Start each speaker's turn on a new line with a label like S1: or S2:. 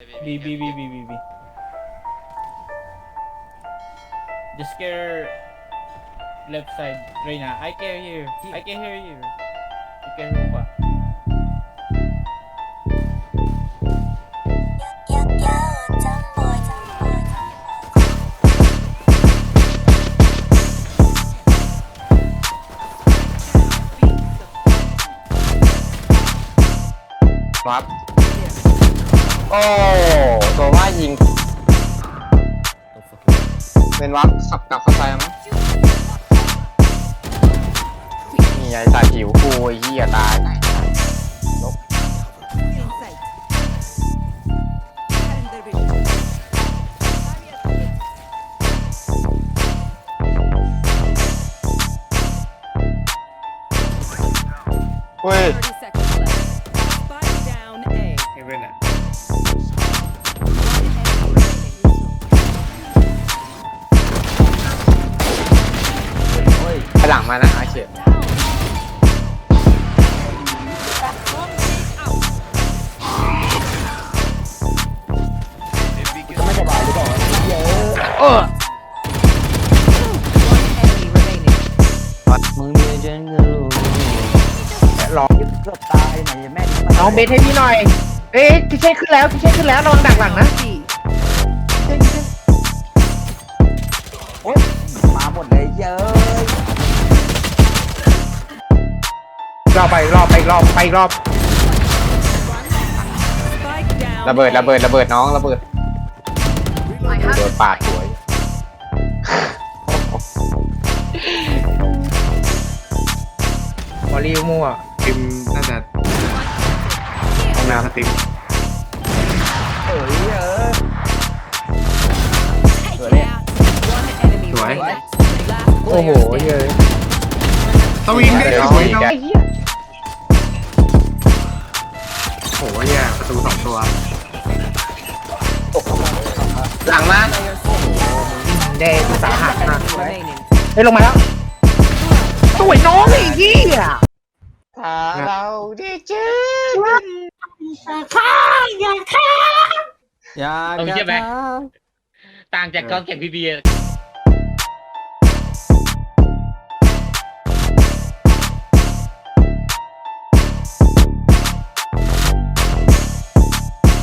S1: B B B B B B. Just scare left side, Reyna. I can hear. I can hear you. You can hear pa.
S2: Yo,
S3: โอ้ตัวว่ายิงเป็นวับสับกลับเข้าไปมั้งนี่ไงตาหิวกูไอ้เหี้ยตายลบ
S4: Inside. Calendar vision.
S3: เฮ้ย
S4: 30 seconds left. Spike down A.
S1: เฮเว่นอะ
S3: หลังมานะอาเขียเออ
S4: Enemy remaining.
S5: มึงมีเจนเงินลูกร้องเกือบตายไหนแม่
S6: น้องเบสให้พี่หน่อย เอ๊ะพี่เช่ขึ้นแล้วพี่เช่ขึ้นแล้วระวังดักหลังนะ
S4: B.
S5: โอ๊ยมาหมดเลยเย้ย
S6: รอบไปอีกรอบไปอีกรอบไปอีกรอบ
S4: Spike down.
S3: ระเบิด
S4: A.
S3: ระเบิดระเบิดน้องระเบิดโดนปาดสวย
S6: วอลลีมั่ว
S7: ติมน่าจะห้องน้ำสติม
S5: เอ้ยเอ้ย
S4: Take it out. One enemy
S7: Rồi.
S4: remaining. Last
S6: โอ้โห
S4: player
S6: เย
S4: standing.
S6: อะ
S7: สวิงได้
S3: เดี๋ยว
S7: สวย
S3: อีก
S7: น้อง
S3: อะ
S6: ไอ้เหี้ย
S7: โอ้โหเนี่ยประตูสองตัว
S3: หลังมา
S6: แดงสาหัสนะ
S4: Remaining.
S6: เฮ้ยลงมาแล้วสวยน้องไอ้เหี้ย
S3: ถ้าเราได้เจอ
S5: อยาก
S1: ผมเชื่อไหมต่างจากกองเก็บพีบี